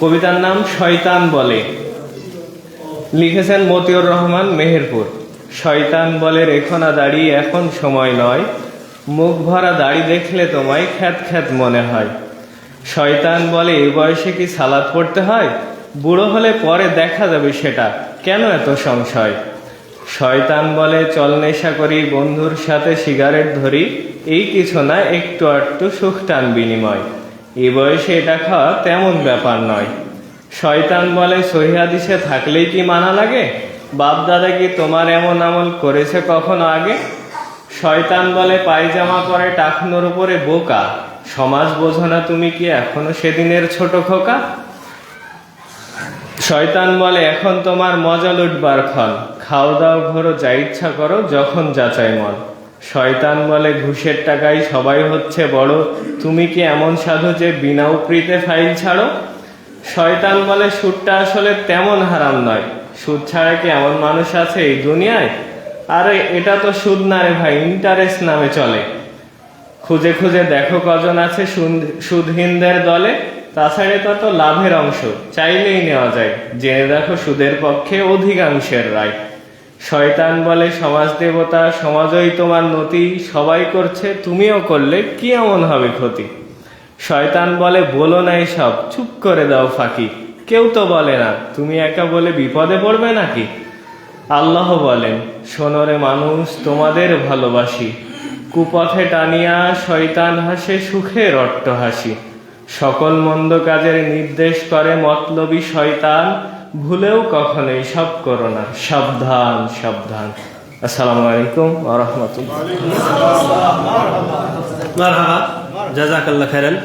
কবিতার নাম শয়তান বলে। লিখেছেন মতিউর রহমান মেহেরপুর। শয়তান বলে, রেখো না দাড়ি, এখন সময় নয়। মুখ ভরা দাড়ি দেখলে তোমায় খ্যাত খ্যাত মনে হয়। শয়তান বলে, এ বয়সে কি সালাদ পড়তে হয়? বুড়ো হলে পরে দেখা যাবে সেটা। কেন এত সংশয়? শয়তান বলে, চল নেশা করি, বন্ধুর সাথে সিগারেট ধরি। এই কিছু না, একটু আটটু সুখ টান বিনিময়। এই বয়সে এটা খাওয়া তেমন ব্যাপার নয়। শয়তান বলে সহিহাদিসে থাকলেই কি মানা লাগে? বাপ দাদা কি তোমার এমন আমল করেছে কখনো আগে? শয়তান বলে, পায়জামা পরে টাকনোর উপরে বোকা। সমাজ বোঝো না তুমি কি এখনও সেদিনের ছোট খোকা? শয়তান বলে, এখন তোমার মজা লুটবার ক্ষণ। খাও দাও ঘোরো, যা ইচ্ছা করো, যখন যাচাই মন। শয়তান বলে ঘুষের টাকায় সবাই হচ্ছে বড়। তুমি কি এমন সাধু যে বিনা উপরিতে ফাইল ছাড়ো? শয়তান বলে সুদটা আসলে তেমন হারাম নয়। সুদ ছাড়া কি এমন মানুষ আছে এই দুনিয়ায়? আরে, এটা তো সুদ না রে ভাই ইন্টারেস্ট নামে চলে। খুঁজে খুঁজে দেখো কজন আছে সুদ- সুদহীনদের দলে। তাছাড়া তত লাভের অংশ, চাইলেই নেওয়া যায়। জেনে দেখো সুদের পক্ষে অধিকাংশের রায়। শয়তান বলে সমাজ দেবতা, সমাজই তোমার নতি, সবাই করছে, তুমিও করলে কি এমন হবে ক্ষতি? শয়তান বলে, বলো নাই সব চুপ করে দাও ফাঁকি। কেউ তো বলে না, তুমি একা বলে বিপদে পড়বে নাকি? আল্লাহ বলেন সোনরে মানুষ, তোমাদের ভালোবাসি। কুপথে টানিয়া শয়তান হাসে সুখের অট্টহাসি সকল মন্দ কাজের নির্দেশ করে মতলবী শয়তান ভুলেও কখনোই সব করো না। সাবধান সাবধান। আসসালামু আলাইকুম ওয়া রাহমাতুল্লাহ। মারহাবা। জাজাকাল্লাহ খাইরান।